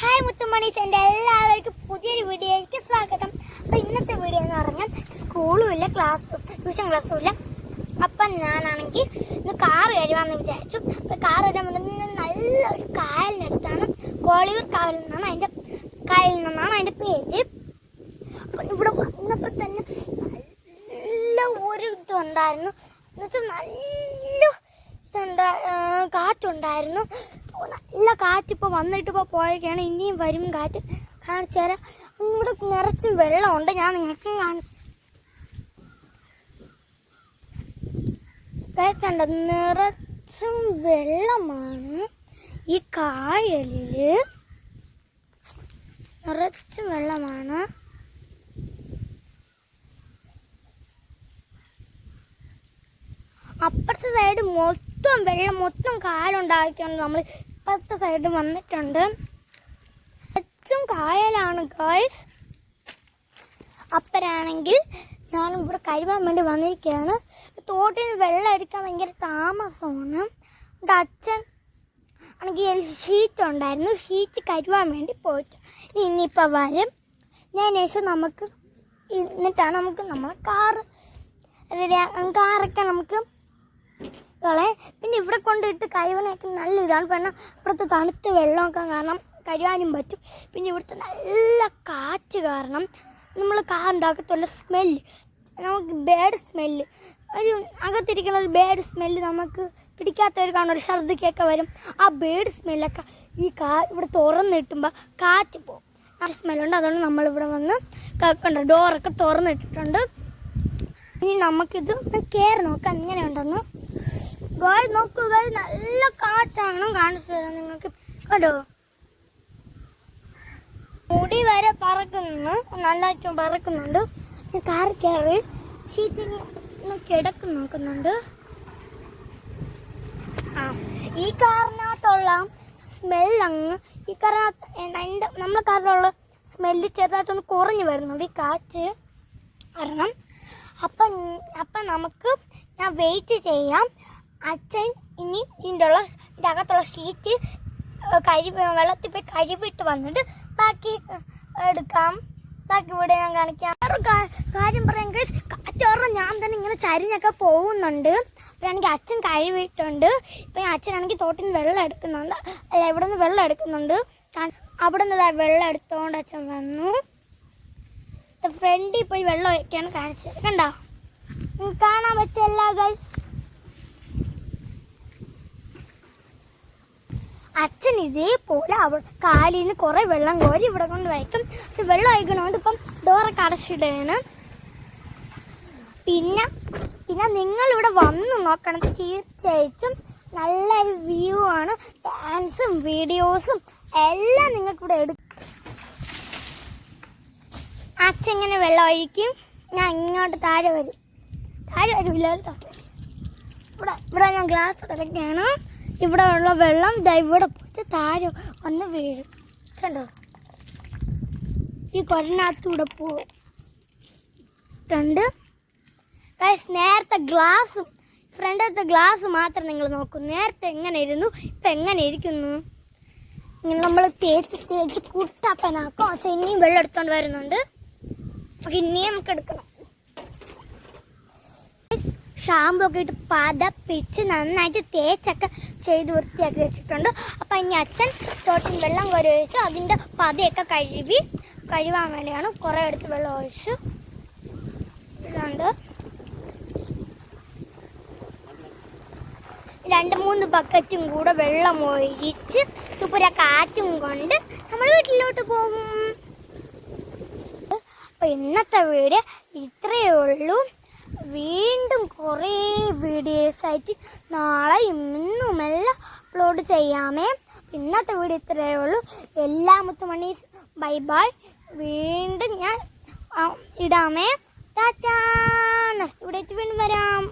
Hi മുത്തുമണീസ് എന്റെ എല്ലാവർക്കും പുതിയൊരു വീഡിയോയിലേക്ക് സ്വാഗതം. അപ്പോൾ ഇന്നത്തെ വീഡിയോ എന്ന് പറഞ്ഞാൽ സ്കൂളും ഇല്ല ക്ലാസ്സും ട്യൂഷൻ ക്ലാസ്സും ഇല്ല. അപ്പം ഞാനാണെങ്കിൽ ഇന്ന് കാർ കഴുകാമെന്ന് വിചാരിച്ചു. അപ്പോൾ കാർ കഴുകാൻ വന്നിട്ട് നല്ലൊരു കായലിനടുത്താണ് കോളിയൂർ കായൽ നിന്നാണ് അതിന്റെ കായലിൽ നിന്നാണ് അതിന്റെ പേര്. അപ്പം ഇവിടെ വന്നപ്പോൾ തന്നെ നല്ല ഒരു ഇതുണ്ടായിരുന്നു എന്നുവെച്ചാൽ നല്ല ഇതുണ്ടാ കാറ്റുണ്ടായിരുന്നു. നല്ല കാറ്റ് ഇപ്പോൾ വന്നിട്ട് ഇപ്പോൾ പോയൊക്കെയാണ്. ഇനിയും വരും കാറ്റ് കാണിച്ചു തരാം. ഇവിടെ നിറച്ചും വെള്ളമുണ്ട്. ഞാൻ നിങ്ങൾക്കും കാണി. കണ്ട നിറച്ചും വെള്ളമാണ് ഈ കായലിൽ നിറച്ചും വെള്ളമാണ്. അപ്പുറത്തെ സൈഡ് മൊത്തം വെള്ളം മൊത്തം കാലുണ്ടാക്കിയാണ് നമ്മൾ ഇപ്പുറത്തെ സൈഡ് വന്നിട്ടുണ്ട്. ഏറ്റവും കായലാണ് ഗോയ്സ് അപ്പരാണെങ്കിൽ ഞാൻ ഇവിടെ കരുവാൻ വേണ്ടി വന്നിരിക്കുകയാണ്. തോട്ടിൽ വെള്ളം എടുക്കാൻ ഭയങ്കര താമസമാണ്. എന്റെ അച്ഛൻ ആണെങ്കിൽ ഷീറ്റ് ഉണ്ടായിരുന്നു. ഷീറ്റ് കരുവാൻ വേണ്ടി പോയിട്ട് ഇനി ഇനിയിപ്പോൾ വരും. ഞാൻ ശേഷം നമുക്ക് എന്നിട്ടാണ് നമുക്ക് നമ്മളെ കാറ് റെഡിയാ കാറൊക്കെ നമുക്ക് കളെ പിന്നെ ഇവിടെ കൊണ്ടിട്ട് കഴിവനൊക്കെ നല്ല ഇതാണ്. കാരണം ഇവിടുത്തെ തണുത്ത വെള്ളമൊക്കെ കാരണം കഴിയാനും പറ്റും. പിന്നെ ഇവിടുത്തെ നല്ല കാറ്റ് കാരണം നമ്മൾ കാർ ഉണ്ടാക്കത്തുള്ള സ്മെല്ല് നമുക്ക് ബാഡ് സ്മെല്ല് ഒരു അകത്തിരിക്കുന്ന ഒരു ബാഡ് സ്മെല്ല് നമുക്ക് പിടിക്കാത്തവർ കാണും ഒരു ഛർദിക്കൊക്കെ വരും. ആ ബേഡ് സ്മെല്ലൊക്കെ ഈ കാ ഇവിടെ തുറന്നിട്ടുമ്പോൾ കാറ്റ് പോകും. ആ സ്മെല്ലുണ്ട് അതുകൊണ്ട് നമ്മളിവിടെ വന്ന് കേൾക്കണ്ട ഡോറൊക്കെ തുറന്നിട്ടിട്ടുണ്ട് ഇനി നമുക്കിത് കയറി നോക്കാം. എങ്ങനെ ഉണ്ടെന്ന് ഗോൾ നോക്കൂ ഗോൾ നല്ല കാറ്റാണ് കാണിച്ചു തരാം നിങ്ങൾക്ക്. കണ്ടോ? മുടി വരെ പറക്കുന്നു നല്ലതായിട്ട് പറക്കുന്നുണ്ട്. കാറി കയറി ഷീറ്റിൽ കിടക്കും നോക്കുന്നുണ്ട്. ആ ഈ കാറിനകത്തുള്ള സ്മെൽ അങ്ങ് ഈ കാറിനകത്ത് എന്റെ നമ്മുടെ കാറിലുള്ള സ്മെല്ല് ചെറുതായിട്ടൊന്ന് കുറഞ്ഞു വരുന്നുണ്ട് ഈ കാറ്റ് കാരണം. അപ്പം അപ്പം നമുക്ക് ഞാൻ വെയിറ്റ് ചെയ്യാം. അച്ഛൻ ഇനി ഇതിന്റെ ഉള്ള ഇതിന്റെ അകത്തുള്ള ഷീറ്റ് കരി വെള്ളത്തിൽ പോയി കരിവിട്ട് വന്നിട്ട് ബാക്കി എടുക്കാം. ബാക്കി ഇവിടെ ഞാൻ കാണിക്കാം. വേറൊരു കാര്യം പറയാൻ കാറ്റോറ ഞാൻ തന്നെ ഇങ്ങനെ ചരിഞ്ഞൊക്കെ പോകുന്നുണ്ട്. അപ്പോഴാണെങ്കിൽ അച്ഛൻ കഴിവിട്ടുണ്ട് ഇപ്പം അച്ഛനാണെങ്കിൽ തോട്ടിൽ നിന്ന് വെള്ളം എടുക്കുന്നുണ്ട്. അല്ല ഇവിടെ നിന്ന് വെള്ളം എടുക്കുന്നുണ്ട്. അവിടെ നിന്ന് വെള്ളം എടുത്തോണ്ട് അച്ഛൻ വന്നു. ഫ്രണ്ടിൽ പോയി വെള്ളം ഒക്കെയാണ് കാണിച്ചത്. കണ്ടോ? കാണാൻ പറ്റില്ല ഗൈസ് അച്ഛൻ ഇതേപോലെ അവ കാലിൽ നിന്ന് കുറെ വെള്ളം കോരി ഇവിടെ കൊണ്ട് വയ്ക്കും. അച്ഛൻ വെള്ളം ആയിക്കണോണ്ട് ഇപ്പം ഡോറൊക്കെ അടച്ചിടുകയാണ്. പിന്നെ പിന്നെ നിങ്ങൾ ഇവിടെ വന്ന് നോക്കണം. തീർച്ചയായിട്ടും നല്ലൊരു വ്യൂ ആണ്. ഡാൻസും വീഡിയോസും എല്ലാം നിങ്ങൾക്ക് ഇവിടെ എടുക്കും അച്ഛൻ ഇങ്ങനെ വെള്ളം ഒഴിക്കും. ഞാൻ ഇങ്ങോട്ട് താഴെ വരും. താഴെ വരില്ല ഇവിടെ ഇവിടെ ഞാൻ ഗ്ലാസ് കിടക്കുകയാണ് ഇവിടെ ഉള്ള വെള്ളം ദാ ഇവിടെ പോയിട്ട് താഴെ വന്ന് വീഴും. കണ്ടോ? ഈ കൊരനകത്തൂടെ പോവും രണ്ട്. നേരത്തെ ഗ്ലാസ് ഫ്രണ്ടത്തെ ഗ്ലാസ് മാത്രം നിങ്ങൾ നോക്കൂ. നേരത്തെ എങ്ങനെ ഇരുന്നു? ഇപ്പം എങ്ങനെ ഇരിക്കുന്നു? ഇങ്ങനെ നമ്മൾ തേച്ച് തേച്ച് കുട്ടപ്പനാക്കും പക്ഷെ ഇനിയും വെള്ളം എടുത്തോണ്ട് വരുന്നുണ്ട്. അപ്പം ഇനിയും നമുക്ക് എടുക്കണം. ഷാമ്പു ഒക്കെ ഇട്ട് പതപ്പിച്ച് നന്നായിട്ട് തേച്ചൊക്കെ ചെയ്ത് വൃത്തിയാക്കി വെച്ചിട്ടുണ്ട്. അപ്പം ഇനി അച്ഛൻ തോട്ടിൽ വെള്ളം കോരി ഒഴിച്ച്. അതിന്റെ പതയൊക്കെ കഴുകി കഴുകാൻ വേണ്ടിയാണ് കുറേ എടുത്ത് വെള്ളം ഒഴിച്ചു. ഇതുണ്ട്. രണ്ട് മൂന്ന് ബക്കറ്റും കൂടെ വെള്ളം ഒഴിച്ച് തുപ്പുര കാറ്റും കൊണ്ട് നമ്മൾ വീട്ടിലോട്ട് പോകും. അപ്പോൾ ഇന്നത്തെ വീഡിയോ ഇത്രയേ ഉള്ളൂ. വീണ്ടും കുറേ വീഡിയോസ് ആയിട്ട് നാളെ ഇന്നുമെല്ലാം അപ്ലോഡ് ചെയ്യാമേ. ഇന്നത്തെ വീഡിയോ ഇത്രയേ ഉള്ളൂ. എല്ലാ മുത്തുമണീസ് ബൈ ബൈ. വീണ്ടും ഞാൻ ഇടാമേ. ടാറ്റാ. നെക്സ്റ്റ് വീഡിയോ വീണ്ടും വരാം.